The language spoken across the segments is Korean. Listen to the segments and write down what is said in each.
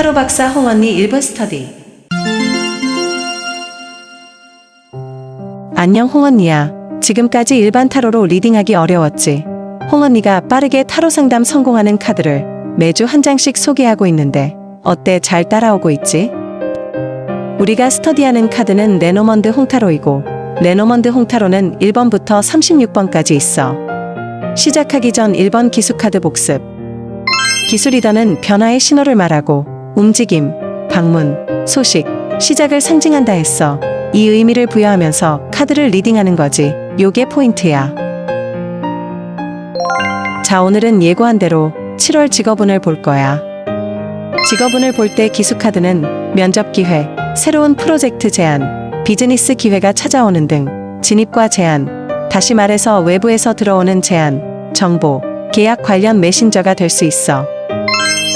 타로 박사 홍언니 1분 스터디. 안녕 홍언니야. 지금까지 일반 타로로 리딩하기 어려웠지. 홍언니가 빠르게 타로 상담 성공하는 카드를 매주 한 장씩 소개하고 있는데 어때 잘 따라오고 있지? 우리가 스터디하는 카드는 레노먼드 홍타로이고 레노먼드 홍타로는 1번부터 36번까지 있어. 시작하기 전 1번 기수 카드 복습. 기술이더는 변화의 신호를 말하고 움직임, 방문, 소식, 시작을 상징한다 했어. 이 의미를 부여하면서 카드를 리딩하는 거지. 요게 포인트야. 자, 오늘은 예고한 대로 7월 직업운을 볼 거야. 직업운을 볼 때 기수카드는 면접 기회, 새로운 프로젝트 제안, 비즈니스 기회가 찾아오는 등 진입과 제안, 다시 말해서 외부에서 들어오는 제안, 정보, 계약 관련 메신저가 될 수 있어.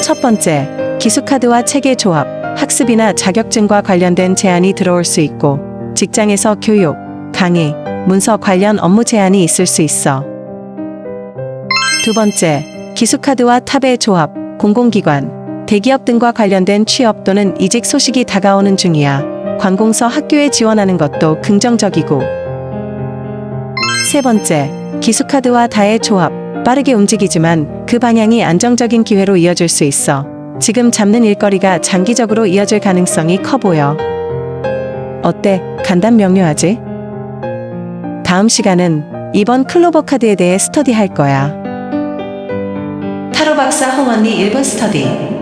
첫 번째, 기수카드와 체계 조합, 학습이나 자격증과 관련된 제안이 들어올 수 있고, 직장에서 교육, 강의, 문서 관련 업무 제안이 있을 수 있어. 두 번째, 기수카드와 탑의 조합, 공공기관, 대기업 등과 관련된 취업 또는 이직 소식이 다가오는 중이야. 관공서 학교에 지원하는 것도 긍정적이고. 세 번째, 기수카드와 다의 조합, 빠르게 움직이지만 그 방향이 안정적인 기회로 이어질 수 있어. 지금 잡는 일거리가 장기적으로 이어질 가능성이 커 보여. 어때? 간단 명료하지? 다음 시간은 이번 클로버 카드에 대해 스터디할 거야. 타로 박사 홍언니 1분 스터디.